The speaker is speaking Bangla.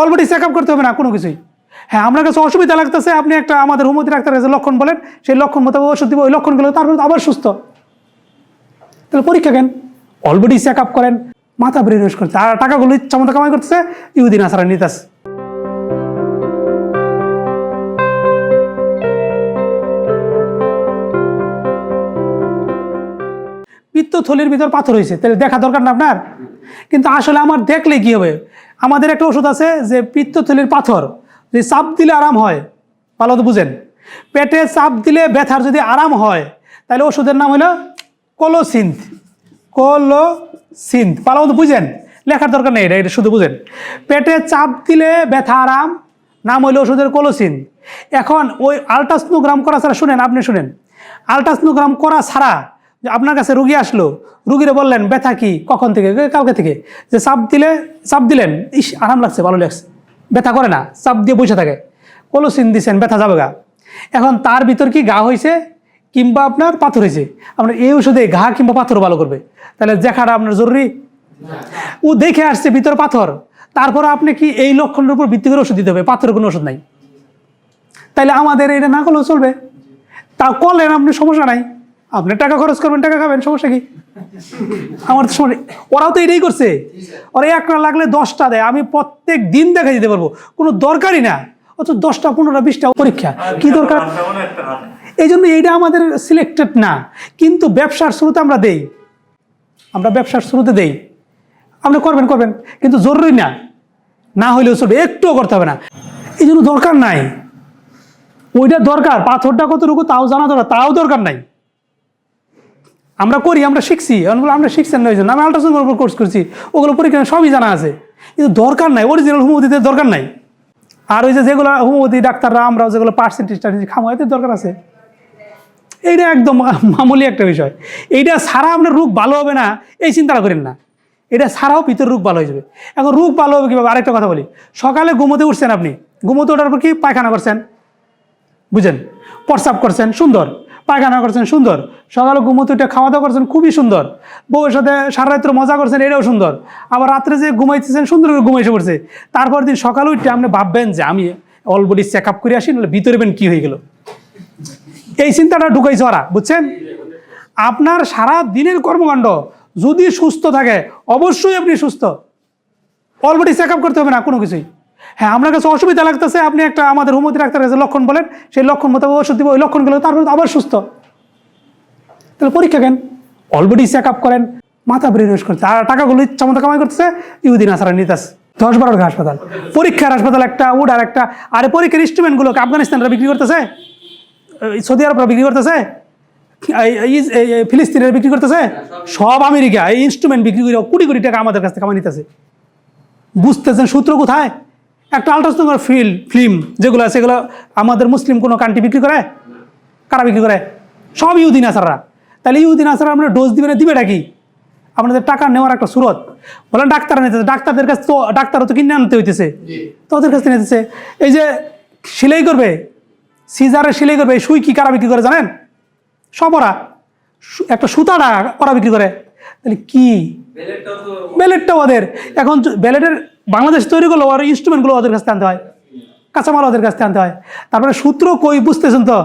অলরেডি চেক আপ করতে হবে না, কোনো কিছুই। হ্যাঁ আপনার কাছে অসুবিধা লাগতেছে, আপনি একটা আমাদের হোমিওপ্যাথি ডাক্তার কাছে লক্ষণ বলেন, সেই লক্ষণ মতো ওষুধ দিব, ওই লক্ষণগুলো তারপর আবার সুস্থ। তাহলে পরীক্ষা কেন? অলরেডি চেক আপ করেন, মাথা ব্রেন ওয়াশ করতে আর টাকাগুলো ইচ্ছা মতো কামাই করতেছে ইউদিন আসারা নিতাস। পিত্তথলির ভিতর পাথর হয়েছে, তাহলে দেখা দরকার না আপনার? কিন্তু আসলে আমার দেখলে কি হবে? আমাদের একটা ওষুধ আছে যে পিত্তথলির পাথর যে চাপ দিলে আরাম হয়, ভালো তো বুঝেন। পেটে চাপ দিলে ব্যথার যদি আরাম হয়, তাহলে ওষুধের নাম হলো কোলোসিন্থ। কোলোসিন্থ, ভালো মতো বুঝেন? লেখার দরকার নেই, এটা এটা শুধু বুঝেন। পেটে চাপ দিলে ব্যথা আরাম, নাম হইল ওষুধের কোলোসিন এখন ওই আলট্রাসনোগ্রাম করা ছাড়া শুনেন, আপনি শুনেন। আলট্রাসনোগ্রাম করা ছাড়া যে আপনার কাছে রুগী আসলো রুগীরে বললেন ব্যথা কি? কখন থেকে? "এ, কালকে থেকে? যে চাপ দিলে চাপ দিলেন ইস আরাম লাগছে ভালো লাগছে। ব্যথা করে না চাপ দিয়ে বসে থাকে। কোলোসিন দিছেন ব্যথা যাবে গা। এখন তার ভিতর কি ঘা হয়েছে কিংবা আপনার পাথর হয়েছে আপনার এই ওষুধে ঘা কিংবা পাথর ভালো করবে। তাহলে দেখাটা আপনার জরুরি? ও দেখে আসছে ভিতর পাথর। তারপর আপনি কি এই লক্ষণের উপর ভিত্তি করে ওষুধ দিতে হবে? পাথরের কোনো ওষুধ নাই। তাইলে আমাদের এটা না করলেও চলবে। তা করলেন আপনি সমস্যা নাই। আপনি টাকা খরচ করবেন, টাকা খাবেন, সমস্যা কি? আমার সমস্যা ওরাও তো এটাই করছে। ওরা একটা লাগলে দশটা দেয়। আমি প্রত্যেক দিন দেখা দিতে পারব। কোনো দরকারই না। অত দশটা, পনেরোটা, বিশটা পরীক্ষা। কি দরকার? এই জন্য এইটা আমাদের সিলেক্টেড না। কিন্তু ব্যবসার শুরুতে আমরা দেই। আমরা ব্যবসার শুরুতে দেই। আপনি করবেন করবেন। কিন্তু জরুরি না। না হইলেও চলবে। একটুও করতে হবে না। এই জন্য দরকার নাই। ওইটা দরকার। পাথরটা কতটুকু তাও জানা দরকার। তাও দরকার নাই। আমরা করি, আমরা শিখছি। আমরা শিখছেন না, ওই জন্য আমি আল্ট্রাসাউন্ড উপর কোর্স করছি। ওগুলো পরীক্ষা সবই জানা আছে। কিন্তু দরকার নাই অরিজিনাল হোমিওপ্যাথিতে দরকার নাই। আর ওই যে যেগুলো হোমিওপ্যাথি ডাক্তাররা, আমরা যেগুলো পার্সেন্টেজ খামো, এতে দরকার আছে। এইটা একদম মামুলি একটা বিষয়। এইটা ছাড়া আপনার রোগ ভালো হবে না, এই চিন্তাটা করেন না। এটা ছাড়াও ভিতর রোগ ভালো হয়ে যাবে। এখন রোগ ভালো হবে কীভাবে? আরেকটা কথা বলি। সকালে ঘুমোতে উঠছেন আপনি। ঘুমোতে ওঠার পর কি পায়খানা করছেন? বুঝেন, প্রস্রাব করছেন, সুন্দর। পায়খানা করছেন, সুন্দর। সকালে ঘুমোতে উঠে খাওয়া দাওয়া করছেন, খুবই সুন্দর। বউয়ের সাথে সারা রাত্র মজা করছেন, এটাও সুন্দর। আবার রাত্রে যে ঘুমাইতেছেন, সুন্দর করে ঘুমাইছে পড়ছে তারপর দিন সকালে উঠে আপনি ভাববেন যে আমি অলবডি চেক আপ করে আসি, নাহলে ভিতরে বেন কী হয়ে গেল? এই চিন্তাটা ঢুকাইছে ওরা, বুঝছেন? আপনার সারা দিনের কর্মকাণ্ড যদি সুস্থ থাকে, অবশ্যই আপনি সুস্থ। অলরেডি চেক আপ করতে হবে না, কোনো কিছুই। হ্যাঁ আপনার কাছে অসুবিধা লাগতেছে, আপনি একটা আমাদের হোমিওপ্যাথি ডাক্তার কাছে লক্ষণ বলেন, সেই লক্ষণ মতো ওষুধ দিব, ওই লক্ষণগুলো তারপর আবার সুস্থ। তাহলে পরীক্ষা কেন? অলরেডি চেক আপ করেন, মাথা ব্রেন ওয়াশ করছে, আর টাকাগুলো ইচ্ছা মতো কামাই করতেছে ইউদিন আসারা নিতাস দশ বারোর হাসপাতাল পরীক্ষার হাসপাতাল একটা উড আর একটা, আরে পরীক্ষার ইনস্ট্রুমেন্টগুলোকে আফগানিস্তানরা বিক্রি করতেছে? সৌদি আরবরা বিক্রি করতেছে? ফিলিস্তিনের বিক্রি করতেছে? সব আমেরিকা, এই ইনস্ট্রুমেন্ট বিক্রি করে কোটি কোটি টাকা আমাদের কাছ থেকে কামাই নিতেছে। বুঝতেছেন সূত্র কোথায়? একটা আল্ট্রাসোনোগ্রাফ ফিল ফিল্ম যেগুলো আছে সেগুলো আমাদের মুসলিম কোনো কান্ট্রি বিক্রি করে? কারা বিক্রি করে? সব ইউদিন আসাররা তাহলে ইউদিন আসার আমরা ডোজ দিবে না দিবেটা কি? আপনাদের টাকা নেওয়ার একটা সুরত। বলেন ডাক্তার নিতেছে ডাক্তারদের কাছে তো ডাক্তারও তো কিনে আনতে হইতেছে। তো ওদের কাছ থেকে নিতেছে এই যে সেলাই করবে সিজারে সেলাই করবে সুই কি কারা বিক্রি করে জানেন? সব ওরা। একটা সুতাটা ওরা বিক্রি করে। তাহলে কি? ব্যালেটটা ওদের। এখন ব্যালেটের বাংলাদেশ তৈরি করল ওর ইনস্ট্রুমেন্টগুলো ওদের কাছে আনতে হয়, কাঁচামাল ওদের কাছে আনতে হয়। তারপরে সূত্র কই বুঝতেছেন তো?